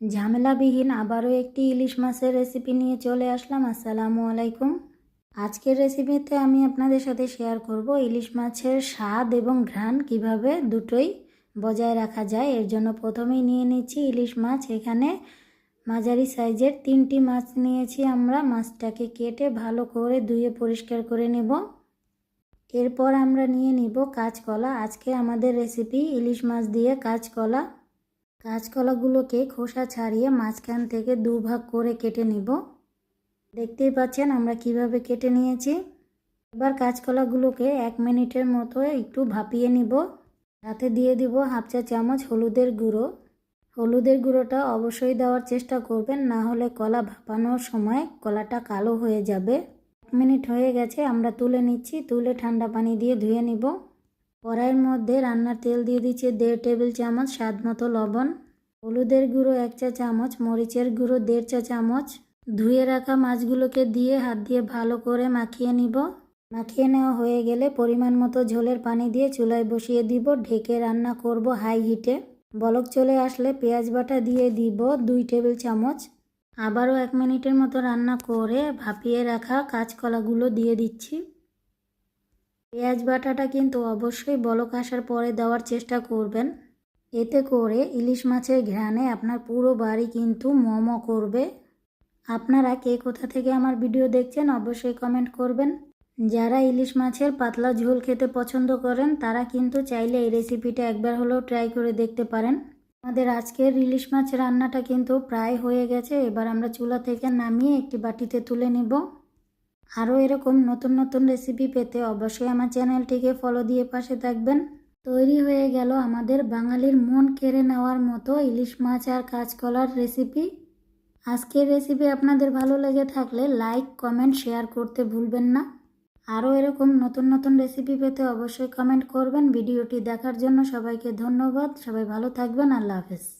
ঝামেলাবিহীন আবারও একটি ইলিশ মাছের রেসিপি নিয়ে চলে আসলাম। আসসালামু আলাইকুম। আজকের রেসিপিতে আমি আপনাদের সাথে শেয়ার করব ইলিশ মাছের স্বাদ এবং ঘ্রাণ কীভাবে দুটোই বজায় রাখা যায়। এর জন্য প্রথমেই নিয়ে নিচ্ছি ইলিশ মাছ। এখানে মাঝারি সাইজের তিনটি মাছ নিয়েছি আমরা। মাছটাকে কেটে ভালো করে ধুয়ে পরিষ্কার করে নেব। এরপর আমরা নিয়ে নিব কাঁচকলা। আজকে আমাদের রেসিপি ইলিশ মাছ দিয়ে কাঁচকলা। কাঁচকলাগুলোকে খোসা ছাড়িয়ে মাঝখান থেকে দুভাগ করে কেটে নিব। দেখতেই পাচ্ছেন আমরা কীভাবে কেটে নিয়েছি। এবার কাঁচকলাগুলোকে এক মিনিটের মতো একটু ভাপিয়ে নিব। সাথে দিয়ে দিব হাফ চা চামচ হলুদের গুঁড়ো। হলুদের গুঁড়োটা অবশ্যই দেওয়ার চেষ্টা করবেন, না হলে কলা ভাপানোর সময় কলাটা কালো হয়ে যাবে। এক মিনিট হয়ে গেছে, আমরা তুলে নিচ্ছি। তুলে ঠান্ডা পানি দিয়ে ধুয়ে নিব। কড়াইয়ের মধ্যে রান্নার তেল দিয়ে দিচ্ছি দেড় টেবিল চামচ স্বাদ মতো লবণ, হলুদের গুঁড়ো এক চা চামচ, মরিচের গুঁড়ো দেড় চা চামচ। ধুয়ে রাখা মাছগুলোকে দিয়ে হাত দিয়ে ভালো করে মাখিয়ে নিব। মাখিয়ে নেওয়া হয়ে গেলে পরিমাণ মতো ঝোলের পানি দিয়ে চুলায় বসিয়ে দিব, ঢেকে রান্না করব হাই হিটে। বলক চলে আসলে পেঁয়াজ বাটা দিয়ে দিব দুই টেবিল চামচ। আবারও এক মিনিটের মতো রান্না করে ভাপিয়ে রাখা কাঁচকলাগুলো দিয়ে দিচ্ছি। পেঁয়াজ বাটাটা কিন্তু অবশ্যই বলক আসার পরে দেওয়ার চেষ্টা করবেন। এতে করে ইলিশ মাছের ঘ্রাণে আপনার পুরো বাড়ি কিন্তু মমো করবে। আপনারা কে কোথা থেকে আমার ভিডিও দেখছেন অবশ্যই কমেন্ট করবেন। যারা ইলিশ মাছের পাতলা ঝোল খেতে পছন্দ করেন, তারা কিন্তু চাইলে এই রেসিপিটা একবার হলেও ট্রাই করে দেখতে পারেন। আমাদের আজকের ইলিশ মাছ রান্নাটা কিন্তু প্রায় হয়ে গেছে। এবার আমরা চুলা থেকে নামিয়ে একটি বাটিতে তুলে নিব। আরও এরকম নতুন নতুন রেসিপি পেতে অবশ্যই আমার চ্যানেলটিকে ফলো দিয়ে পাশে থাকবেন। তৈরি হয়ে গেল আমাদের বাঙালির মন কেড়ে নেওয়ার মতো ইলিশ মাছ আর কাঁচকলার রেসিপি আজকের রেসিপি আপনাদের ভালো লেগে থাকলে লাইক কমেন্ট শেয়ার করতে ভুলবেন না। আরও এরকম নতুন নতুন রেসিপি পেতে অবশ্যই কমেন্ট করবেন। ভিডিওটি দেখার জন্য সবাইকে ধন্যবাদ। সবাই ভালো থাকবেন। আল্লাহ হাফেজ।